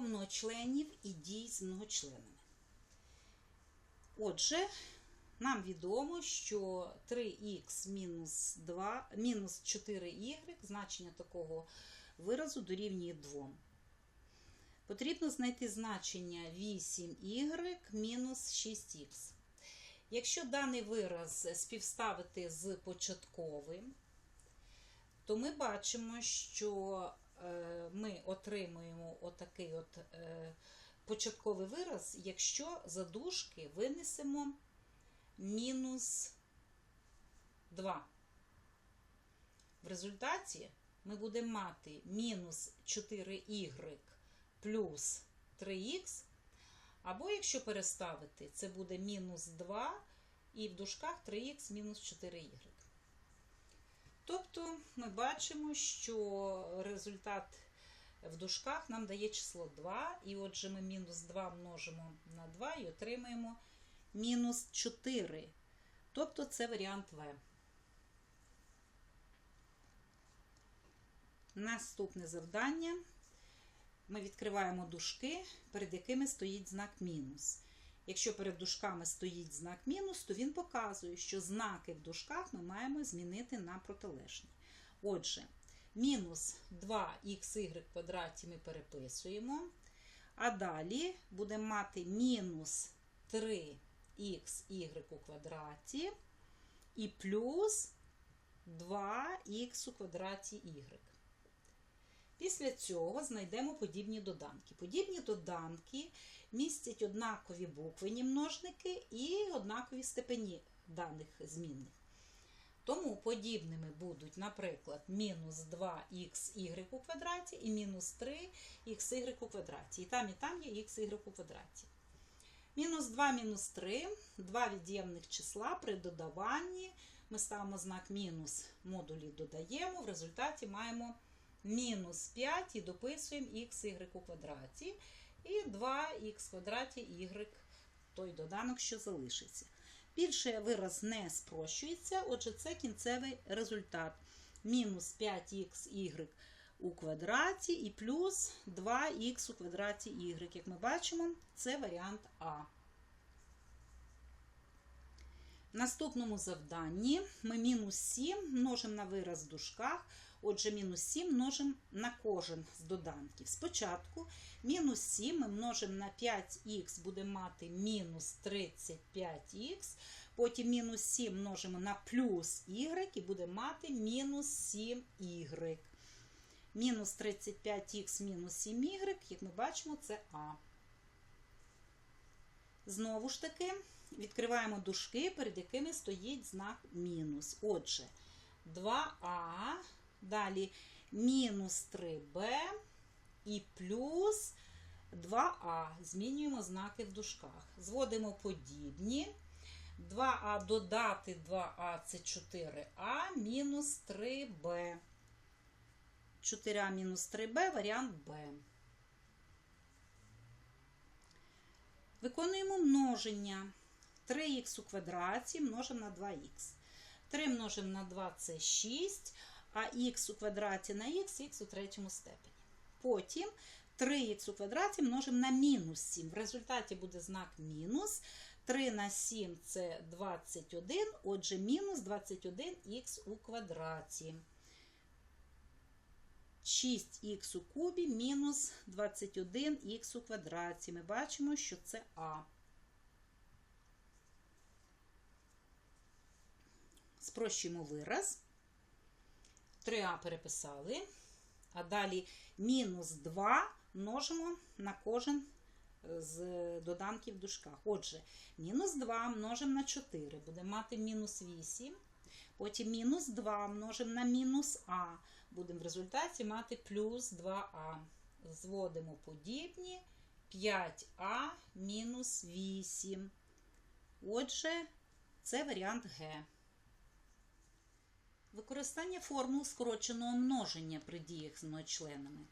многочленів і дій з многочленами. Отже, нам відомо, що 3х мінус 2, мінус 4y, значення такого виразу дорівнює 2. Потрібно знайти значення 8y мінус 6х. Якщо даний вираз співставити з початковим, то ми бачимо, що ми отримуємо отакий от е, початковий вираз, якщо за дужки винесемо мінус 2. В результаті ми будемо мати мінус 4y плюс 3х, або якщо переставити, це буде мінус 2 і в дужках 3х мінус 4y. Тобто ми бачимо, що результат в дужках нам дає число 2, і отже ми мінус 2 множимо на 2 і отримаємо мінус 4. Тобто це варіант В. Наступне завдання. Ми відкриваємо дужки, перед якими стоїть знак мінус. Якщо перед дужками стоїть знак мінус, то він показує, що знаки в дужках ми маємо змінити на протилежні. Отже, мінус 2х квадраті ми переписуємо. А далі будемо мати мінус 3х у квадраті і плюс 2х у квадраті y. Після цього знайдемо подібні доданки. Подібні доданки містять однакові буквені множники і однакові степені даних змінних. Тому подібними будуть, наприклад, мінус 2х у квадраті і мінус 3х у квадраті. І там, і там є xy у квадраті. Мінус 2, мінус 3, два від'ємних числа при додаванні. Ми ставимо знак мінус, модулі додаємо, в результаті маємо мінус 5 і дописуємо xy у квадраті. І 2х квадраті y, той доданок, що залишиться. Більше вираз не спрощується, отже, це кінцевий результат. Мінус 5х у квадраті і плюс 2х у квадраті y. Як ми бачимо, це варіант А. В наступному завданні ми мінус 7 множимо на вираз в дужках. Отже, мінус 7 множимо на кожен з доданків. Спочатку мінус 7 ми множимо на 5х, будемо мати мінус 35х. Потім мінус 7 множимо на плюс y і будемо мати мінус 7y. Мінус 35х мінус 7y, як ми бачимо, це А. Знову ж таки, відкриваємо дужки, перед якими стоїть знак мінус. Отже, 2а. Далі мінус 3b і плюс 2а. Змінюємо знаки в дужках. Зводимо подібні. 2а додати 2а це 4а мінус 3b. 4а мінус 3b варіант Б. Виконуємо множення. 3х у квадраті множимо на 2х. 3 множимо на 2 це 6 а х у квадраті на х, х у третьому степені. Потім 3х у квадраті множимо на мінус 7. В результаті буде знак мінус. 3 на 7 це 21, отже, мінус 21х у квадраті. 6х у кубі мінус 21х у квадраті. Ми бачимо, що це А. Спрощуємо вираз. 3а переписали, а далі мінус 2 множимо на кожен з доданків в дужках. Отже, мінус 2 множимо на 4, будемо мати мінус 8. Потім мінус 2 множимо на мінус А. Будемо в результаті мати плюс 2а. Зводимо подібні 5а мінус 8. Отже, це варіант Г. Використання формул скороченого множення при діях з многочленами.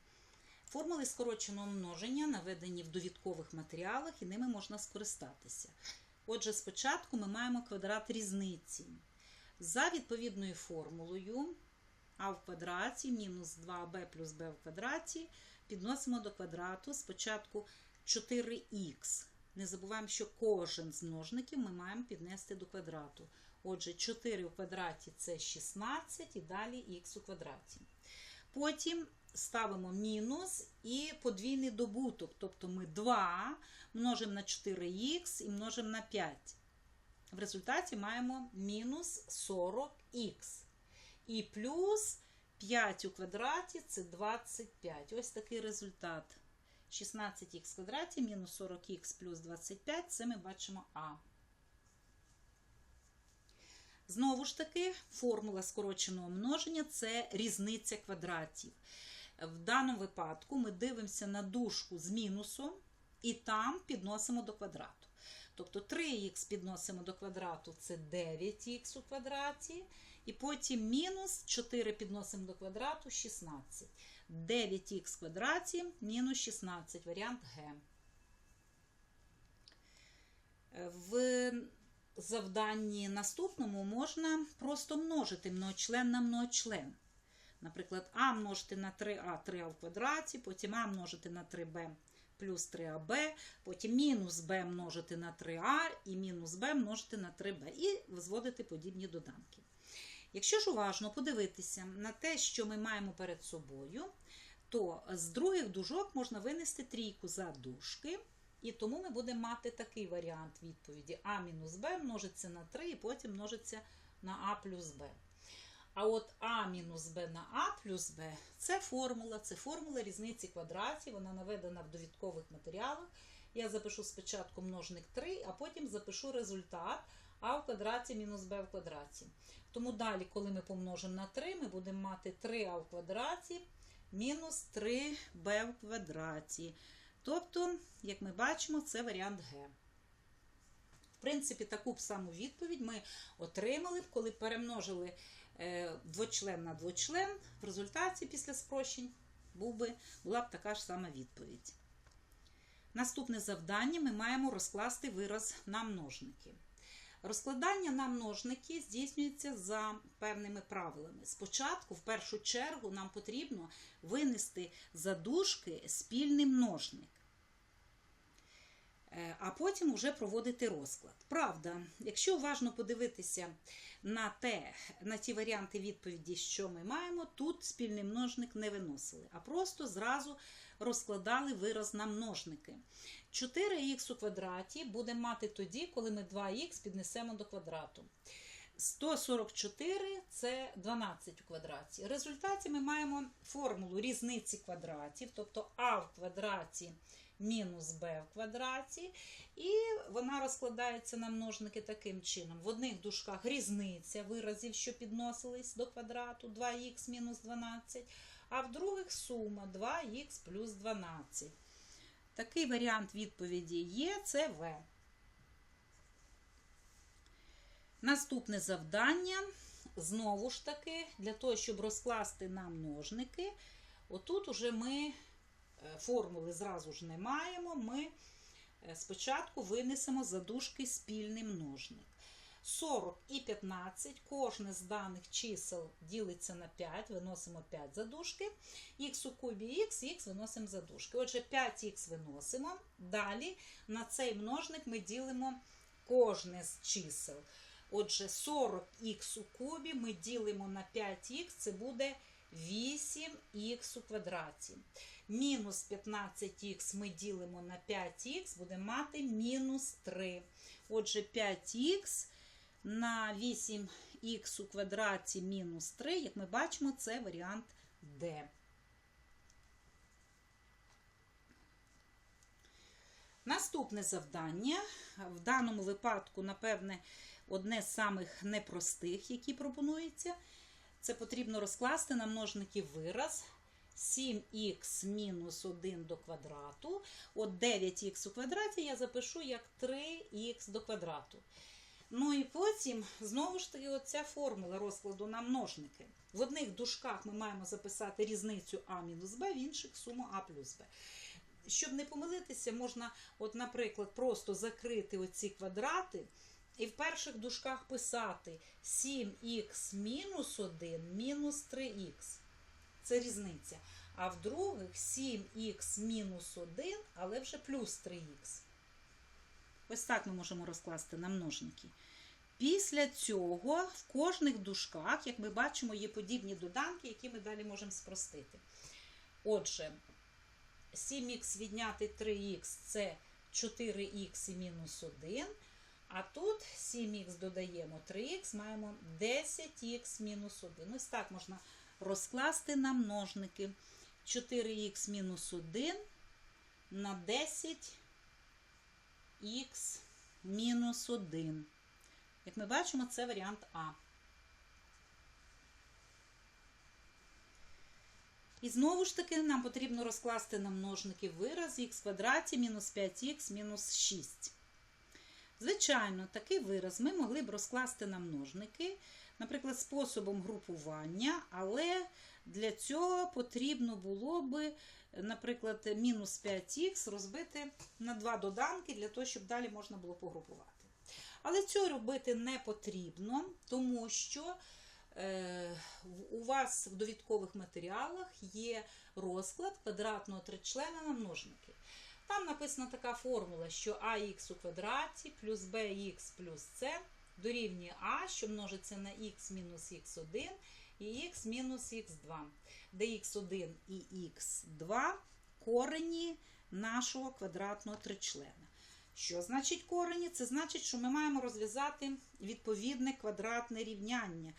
Формули скороченого множення наведені в довідкових матеріалах і ними можна скористатися. Отже, спочатку ми маємо квадрат різниці. За відповідною формулою а в квадраті мінус 2b плюс b в квадраті підносимо до квадрату спочатку 4х. Не забуваємо, що кожен з множників ми маємо піднести до квадрату. Отже, 4 у квадраті це 16 і далі х у квадраті. Потім ставимо мінус і подвійний добуток. Тобто ми 2 множимо на 4х і множимо на 5. В результаті маємо мінус 40х. І плюс 5 у квадраті це 25. Ось такий результат. 16х в квадраті мінус 40х плюс 25 це ми бачимо А. Знову ж таки, формула скороченого множення це різниця квадратів. В даному випадку ми дивимося на дужку з мінусом і там підносимо до квадрату. Тобто 3х підносимо до квадрату це 9х у квадраті. І потім мінус 4 підносимо до квадрату 16. 9х в квадраті мінус 16. Варіант Г. В завданні наступному можна просто множити многочлен на многочлен. Наприклад, А множити на 3а, 3а в квадраті, потім А множити на 3b плюс 3аб, потім мінус b множити на 3а і мінус b множити на 3b. І зводити подібні доданки. Якщо ж уважно подивитися на те, що ми маємо перед собою, то з других дужок можна винести трійку за дужки. І тому ми будемо мати такий варіант відповіді А мінус Б множиться на 3 і потім множиться на А плюс Б. А от А мінус Б на А плюс Б це формула, це формула різниці квадратів, вона наведена в довідкових матеріалах. Я запишу спочатку множник 3, а потім запишу результат А в квадраті мінус Б в квадраті. Тому далі, коли ми помножимо на 3, ми будемо мати 3а в квадраті мінус 3b в квадраті. Тобто, як ми бачимо, це варіант Г. В принципі, таку б саму відповідь ми отримали коли перемножили двочлен на двочлен. В результаті, після спрощень, був би, була б така ж сама відповідь. Наступне завдання ми маємо розкласти вираз на множники. Розкладання на множники здійснюється за певними правилами. Спочатку, в першу чергу, нам потрібно винести за дужки спільний множник, а потім вже проводити розклад. Правда, якщо уважно подивитися на те, на ті варіанти відповіді, що ми маємо, тут спільний множник не виносили, а просто зразу розкладали вираз на множники. 4х у квадраті будемо мати тоді, коли ми 2х піднесемо до квадрату. 144 це 12 у квадраті. В результаті ми маємо формулу різниці квадратів, тобто а в квадраті мінус b в квадраті. І вона розкладається на множники таким чином. В одних дужках різниця виразів, що підносились до квадрату 2х мінус 12, а в других сума 2х плюс 12. Такий варіант відповіді є, це В. Наступне завдання, знову ж таки, для того, щоб розкласти на множники, отут уже ми формули зразу ж не маємо, ми спочатку винесемо за дужки спільний множник. 40 і 15, кожне з даних чисел ділиться на 5, виносимо 5 за дужки. Х у кубі х, х виносимо за дужки. Отже, 5х виносимо. Далі на цей множник ми ділимо кожне з чисел. Отже, 40х у кубі ми ділимо на 5х, це буде 8х у квадраті. Мінус 15х ми ділимо на 5х, будемо мати мінус 3. Отже, 5х на 8х у квадраті мінус 3, як ми бачимо, це варіант D. Наступне завдання. В даному випадку, напевне, одне з самих непростих, які пропонуються. Це потрібно розкласти на множники вираз 7х мінус 1 до квадрату. От 9х у квадраті я запишу як 3х до квадрату. Ну і потім, знову ж таки, оця формула розкладу на множники. В одних дужках ми маємо записати різницю А мінус Б, в інших суму А плюс Б. Щоб не помилитися, можна, от, наприклад, просто закрити оці квадрати і в перших дужках писати 7х мінус 1 мінус 3х. Це різниця. а в других 7х мінус 1, але вже плюс 3х. Ось так ми можемо розкласти на множники. Після цього в кожних дужках, як ми бачимо, є подібні доданки, які ми далі можемо спростити. Отже, 7х відняти 3х це 4х і мінус 1. А тут 7х додаємо 3х, маємо 10х мінус 1. Ось так можна розкласти на множники. 4х мінус 1 на 10х мінус 1. Як ми бачимо, це варіант А. І знову ж таки нам потрібно розкласти на множники вираз х квадраті мінус 5х мінус 6. Звичайно, такий вираз ми могли б розкласти на множники, наприклад, способом групування, але для цього потрібно було би, наприклад, мінус 5х розбити на два доданки, для того, щоб далі можна було погрупувати. Але цього робити не потрібно, тому що е, у вас в довідкових матеріалах є розклад квадратного тричлена на множники. Там написана така формула, що ax у квадраті плюс bx плюс c дорівнює а, що множиться на х мінус х1 і х мінус х2, де х1 і х2 корені нашого квадратного тричлена. Що значить корені? Це значить, що ми маємо розв'язати відповідне квадратне рівняння.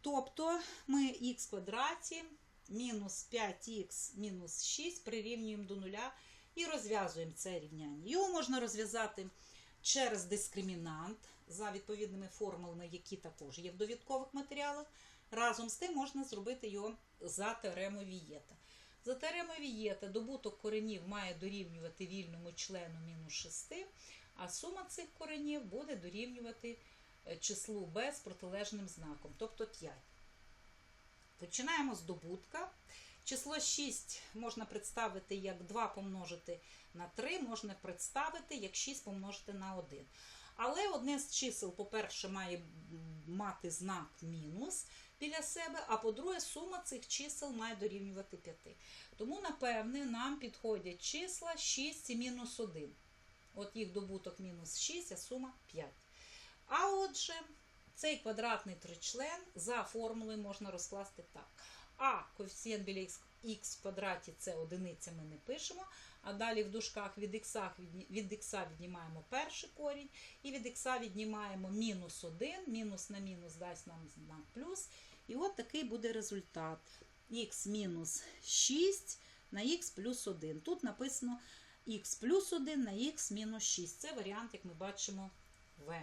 Тобто ми х квадраті мінус 5х мінус 6 прирівнюємо до нуля і розв'язуємо це рівняння. Його можна розв'язати через дискримінант за відповідними формулами, які також є в довідкових матеріалах. Разом з тим можна зробити його за теоремою Вієта. За теоремою Вієта добуток коренів має дорівнювати вільному члену мінус 6, а сума цих коренів буде дорівнювати числу b з протилежним знаком, тобто 5. Починаємо з добутка. Число 6 можна представити як 2 помножити на 3, можна представити як 6 помножити на 1. Але одне з чисел, по-перше, має мати знак мінус біля себе, а по-друге, сума цих чисел має дорівнювати 5. Тому, напевне, нам підходять числа 6 і мінус 1. От їх добуток мінус 6, а сума 5. А отже, цей квадратний тричлен за формулою можна розкласти так. А коефіцієнт біля х в квадраті це одиниця, ми не пишемо. А далі в дужках від х від віднімаємо перший корінь, і від х віднімаємо мінус 1, мінус на мінус дасть нам знак плюс. І от такий буде результат. х мінус 6 на х плюс 1. Тут написано х плюс 1 на х мінус 6. Це варіант, як ми бачимо, В.